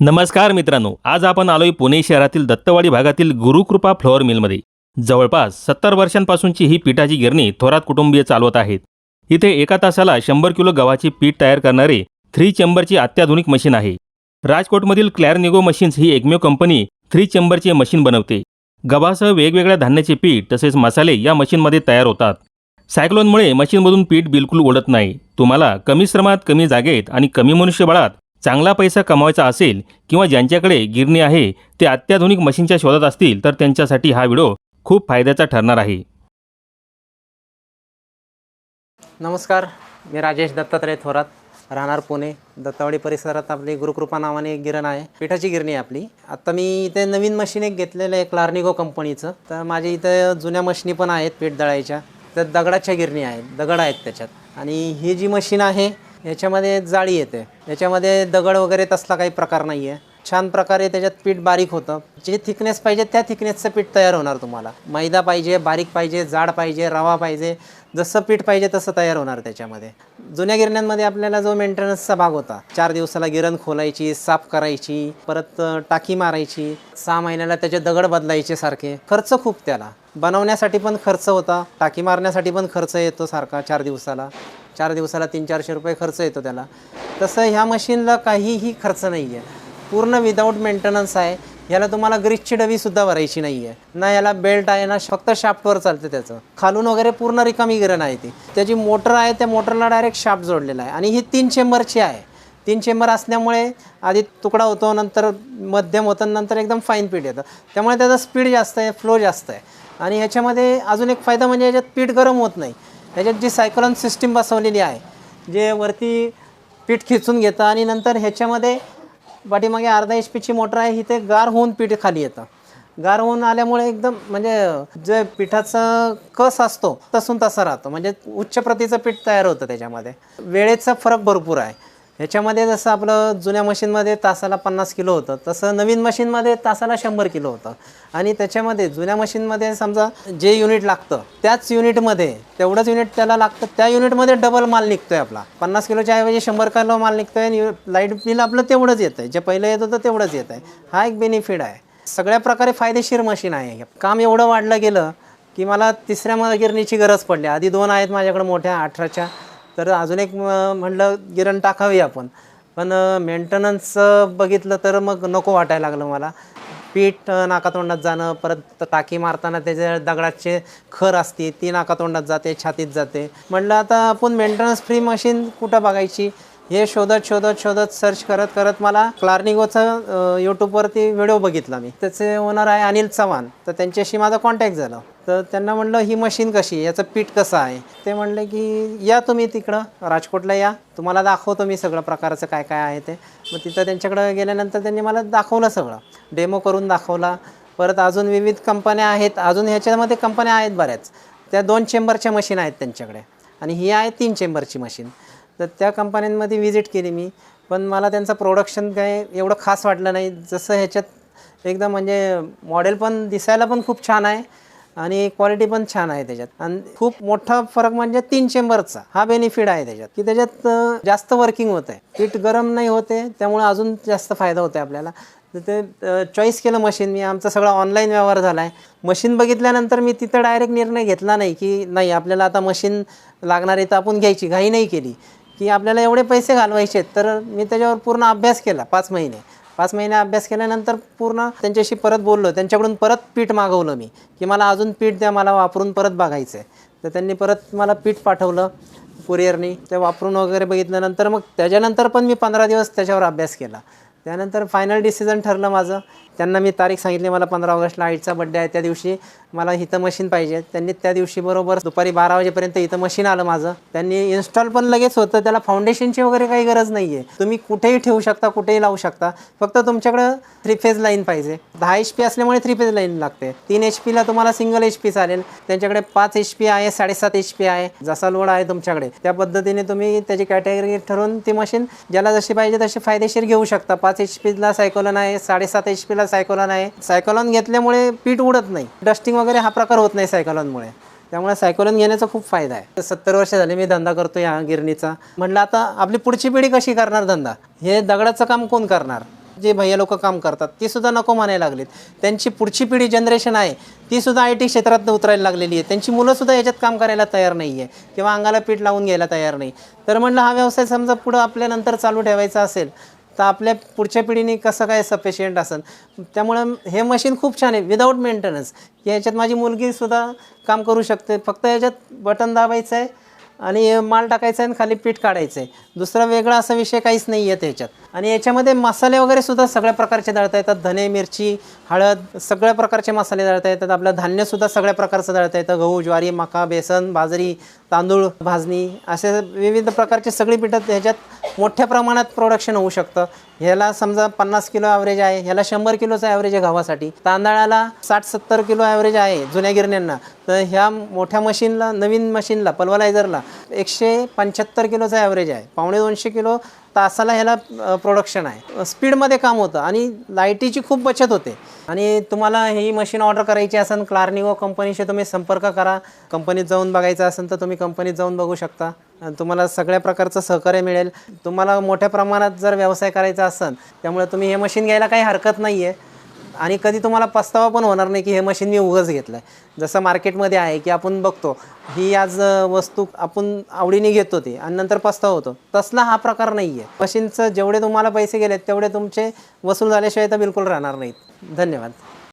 नमस्कार मित्रांनो आज आपण आलोय पुणे शहरातील दत्तवाडी भागातील गुरुकृपा फ्लॉवर मिलमध्ये. जवळपास सत्तर वर्षांपासूनची ही पिठाची गिरणी थोरात कुटुंबीय चालवत आहेत. इथे एका तासाला शंभर किलो गव्हाची पीठ तयार करणारे थ्री चेंबरची अत्याधुनिक मशीन आहे. राजकोटमधील क्लॅरनिगो मशीन्स ही एकमेव कंपनी थ्री चेंबरचे मशीन बनवते. गव्हासह वेगवेगळ्या धान्याचे पीठ तसेच मसाले या मशीनमध्ये तयार होतात. सायक्लोनमुळे मशीनमधून पीठ बिलकुल ओढत नाही. तुम्हाला कमी श्रमात कमी जागेत आणि कमी मनुष्यबळात चांगला पैसा कमवायचा असेल किंवा ज्यांच्याकडे गिरणी आहे ते अत्याधुनिक मशीनच्या शोधात असतील तर त्यांच्यासाठी हा व्हिडिओ खूप फायद्याचा ठरणार आहे. नमस्कार मी राजेश दत्तात्रय थोरात राहणार पुणे दत्तावाडी परिसरात आपली गुरुकृपा नावाने एक गिरण आहे पिठाची गिरणी आहे आपली. आता मी इथे नवीन मशीन एक घेतलेलं आहे क्लार्निगो कंपनीचं. तर माझ्या इथं जुन्या मशीनी पण आहेत पीठ दळायच्या. तर दगडाच्या गिरणी आहेत दगड आहेत त्याच्यात. आणि ही जी मशीन आहे याच्यामध्ये जाळी येते. याच्यामध्ये दगड वगैरे तसला काही प्रकार नाही आहे छान प्रकारे त्याच्यात पीठ बारीक होतं. जे थिकनेस पाहिजे त्या थिकनेसचं पीठ तयार होणार तुम्हाला. मैदा पाहिजे बारीक पाहिजे जाड पाहिजे रवा पाहिजे जसं पीठ पाहिजे तसं तयार होणार त्याच्यामध्ये. जुन्या गिरण्यांमध्ये आपल्याला जो मेंटेनन्सचा भाग होता चार दिवसाला गिरण खोलायची साफ करायची परत टाकी मारायची सहा महिन्याला त्याचे दगड बदलायचे सारखे. खर्च खूप त्याला. बनवण्यासाठी पण खर्च होता टाकी मारण्यासाठी पण खर्च येतो सारखा चार दिवसाला. चार दिवसाला तीन चारशे रुपये खर्च येतो त्याला. तसं ह्या मशीनला काहीही खर्च नाही आहे पूर्ण विदाऊट मेंटेनन्स आहे. याला तुम्हाला ग्रीसची डबीसुद्धा भरायची नाही आहे ना याला बेल्ट आहे ना फक्त शाफ्टवर चालतं त्याचं. खालून वगैरे पूर्ण रिकामी गिरण आहे ती. त्याची मोटर आहे त्या मोटरला डायरेक्ट शाफ्ट जोडलेला आहे. आणि ही तीन चेंबरची आहे. तीन चेंबर असल्यामुळे आधी तुकडा होतो नंतर मध्यम होतं नंतर एकदम फाईन पीठ येतं. त्यामुळे त्याचा स्पीड जास्त आहे फ्लो जास्त आहे. आणि ह्याच्यामध्ये अजून एक फायदा म्हणजे याच्यात पीठ गरम होत नाही. ह्याच्यात जी सायक्लॉन सिस्टीम बसवलेली आहे जे वरती पीठ खिचून घेतं आणि नंतर ह्याच्यामध्ये पाठीमागे अर्धा एच पीची मोटर आहे इथे गार होऊन पीठ खाली येतं. गार होऊन आल्यामुळे एकदम म्हणजे जे पिठाचा कस असतो तसून तसा राहतो. म्हणजे उच्च प्रतीचं पीठ तयार होतं त्याच्यामध्ये. वेळेचा फरक भरपूर आहे. ह्याच्यामध्ये जसं आपलं जुन्या मशीनमध्ये तासाला पन्नास किलो होतं तसं नवीन मशीनमध्ये तासाला शंभर किलो होतं. आणि त्याच्यामध्ये जुन्या मशीनमध्ये समजा जे युनिट लागतं त्याच युनिटमध्ये तेवढंच युनिट त्याला लागतं त्या युनिटमध्ये डबल माल निघतो आहे आपला. पन्नास किलोच्या ऐवजी शंभर किलो माल आहे आणि लाइट बिल आपलं तेवढंच येतं आहे जे पहिलं येत होतं तेवढंच येत आहे हा एक बेनिफिट आहे. सगळ्या प्रकारे फायदेशीर मशीन आहे हे. काम एवढं वाढलं गेलं की मला तिसऱ्या म- गिरणीची गरज पडली. आधी दोन आहेत माझ्याकडे मोठ्या अठराच्या. तर अजून एक म्हणलं गिरण टाकावी आपण. पण मेंटेनन्स बघितलं तर मग नको वाटायला लागलं मला. पीठ नाकातोंडात जाणं परत टाकी मारताना त्याच्या दगडाचे खर असते ती नाकातोंडात जाते छातीत जाते. म्हटलं आता आपण मेंटेनन्स फ्री मशीन कुठं बघायची? हे शोधत शोधत शोधत सर्च करत करत मला क्लार्निगोचा यूट्यूबवरती व्हिडिओ बघितला मी. त्याचे ओनर आहे अनिल चव्हाण. तर त्यांच्याशी माझा कॉन्टॅक्ट झाला. तर त्यांना म्हणलं ही मशीन कशी आहे? याचं पीठ कसं आहे? ते म्हणले की या तुम्ही तिकडं. राजकोटला या. तुम्हाला दाखवतो मी सगळं प्रकारचं काय काय आहे ते. मग तिथं त्यांच्याकडं गेल्यानंतर त्यांनी मला दाखवलं सगळं. डेमो करून दाखवला. परत अजून विविध कंपन्या आहेत. अजून ह्याच्यामध्ये कंपन्या आहेत बऱ्याच. त्या दोन चेंबरच्या मशीन आहेत त्यांच्याकडे. आणि ही आहे तीन चेंबरची मशीन तर त्या कंपन्यांमध्ये व्हिजिट केली मी. पण मला त्यांचं प्रोडक्शन काय एवढं खास वाटलं नाही. जसं ह्याच्यात एकदम म्हणजे मॉडेल पण दिसायला पण खूप छान आहे आणि क्वालिटी पण छान आहे त्याच्यात. आणि खूप मोठा फरक म्हणजे तीन चेंबरचा हा बेनिफिट आहे त्याच्यात. की त्याच्यात जास्त वर्किंग होत आहे पीठ गरम नाही होते त्यामुळे अजून जास्त फायदा होतो आहे आपल्याला. तर ते चॉईस केलं मशीन मी आमचा सगळा ऑनलाईन व्यवहार झाला आहे मशीन बघितल्यानंतर मी तिथं डायरेक्ट निर्णय घेतला नाही की नाही आपल्याला आता मशीन लागणार आहे तर आपण घ्यायची. घाई नाही केली. की आपल्याला एवढे पैसे घालवायचे आहेत तर मी त्याच्यावर पूर्ण अभ्यास केला पाच महिने. पाच महिने अभ्यास केल्यानंतर पूर्ण त्यांच्याशी परत बोललो. त्यांच्याकडून परत पीठ मागवलं मी की मला अजून पीठ द्या मला वापरून परत बघायचं आहे तर त्यांनी परत मला पीठ पाठवलं कुरिअरनी ते वापरून वगैरे बघितल्यानंतर मग त्याच्यानंतर पण मी पंधरा दिवस त्याच्यावर अभ्यास केला. त्यानंतर फायनल डिसिजन ठरलं माझं त्यांना मी तारीख सांगितली मला पंधरा ऑगस्टला आईचा बड्डे आहे त्या दिवशी मला इथं मशीन पाहिजे. त्यांनी त्या दिवशी बरोबर दुपारी बारा वाजेपर्यंत इथं मशीन आलं माझं. त्यांनी इन्स्टॉल पण लगेच होतं त्याला फाउंडेशनची वगैरे काही गरज नाही आहे तुम्ही कुठेही ठेवू शकता कुठेही लावू शकता. फक्त तुमच्याकडं थ्री फेज लाईन पाहिजे. दहा एच पी असल्यामुळे थ्री फेज लाईन लागते. तीन एच पीला तुम्हाला सिंगल एच पी चालेल. त्यांच्याकडे पाच एच पी आहे साडेसात एच पी आहे. जसा लोड आहे तुमच्याकडे. त्या पद्धतीने तुम्ही त्याची कॅटेगरी ठरवून ती मशीन ज्याला जशी पाहिजे तशी फायदेशीर घेऊ शकता. पाच एच पीला सायकोलन आहे साडेसात एच पीला सायकोलन आहे. सायकोलन घेतल्यामुळे पीठ उडत नाही. डस्टिंग वगैरे हा प्रकार होत नाही सायकोलॉनमुळे. त्यामुळे सायकलॉन घेण्याचा खूप फायदा आहे. सत्तर वर्ष झाले मी धंदा करतो या गिरणीचा. म्हटलं आता आपली पुढची पिढी कशी करणार धंदा? हे दगडाचं काम कोण करणार? जे भैया लोक काम करतात ती सुद्धा नको म्हणायला लागलीत. त्यांची पुढची पिढी जनरेशन आहे ती सुद्धा आय टी क्षेत्रात उतरायला लागलेली आहे. त्यांची मुलंसुद्धा याच्यात काम करायला तयार नाही आहे किंवा अंगाला पीठ लावून घ्यायला तयार नाही. तर म्हणलं हा व्यवसाय समजा पुढं आपल्यानंतर चालू ठेवायचा असेल तर आपल्या पुढच्या पिढीने कसं काय सफिशियंट असेल त्यामुळं हे मशीन खूप छान आहे विदाऊट मेंटेनन्स याच्यात माझी मुलगीसुद्धा काम करू शकते. फक्त याच्यात बटन दाबायचं आहे. आणि माल टाकायचा आहे आणि खाली पीठ काढायचं आहे. दुसरा वेगळा असा विषय काहीच नाही आहे त्याच्यात. आणि याच्यामध्ये मसाले वगैरे सुद्धा सगळ्या प्रकारचे दळता येतात. धने मिरची हळद सगळ्या प्रकारचे मसाले दळता येतात. आपलं धान्यसुद्धा सगळ्या प्रकारचं दळता येतं. गहू ज्वारी मका बेसन बाजरी तांदूळ भाजणी असे विविध प्रकारचे सगळी पिठं ह्याच्यात मोठ्या प्रमाणात प्रोडक्शन होऊ शकतं. ह्याला समजा पन्नास किलो ॲव्हरेज आहे ह्याला शंभर किलोचं ॲव्हरेज आहे गव्हासाठी. तांदळाला साठ सत्तर किलो ॲव्हरेज आहे जुन्या गिरण्यांना तर ह्या मोठ्या मशीनला नवीन मशीनला पल्वलायझरला एकशे पंच्याहत्तर किलोचा ॲव्हरेज आहे. पावणे दोनशे किलो तासाला ह्याला प्रोडक्शन आहे. स्पीडमध्ये काम होतं आणि लाईटीची खूप बचत होते. आणि तुम्हाला ही मशीन ऑर्डर करायची असेल क्लार्निगो कंपनीशी तुम्ही संपर्क करा. कंपनीत जाऊन बघायचं असेल तर तुम्ही कंपनीत जाऊन बघू शकता. आणि तुम्हाला सगळ्या प्रकारचं सहकार्य मिळेल. तुम्हाला मोठ्या प्रमाणात जर व्यवसाय करायचा असेल त्यामुळे तुम्ही हे मशीन घ्यायला काही हरकत नाही आहे आणि कधी तुम्हाला पस्तावा पण होणार नाही की हे मशीन मी उगच घेतलं आहे जसं मार्केटमध्ये आहे की आपण बघतो ही आज वस्तू आपण आवडीने घेतो ते आणि नंतर पस्तावा होतो. तसला हा प्रकार नाही आहे मशीनचं जेवढे तुम्हाला पैसे गेलेत तेवढे तुमचे वसूल झाल्याशिवाय तर बिलकुल राहणार नाहीत. धन्यवाद.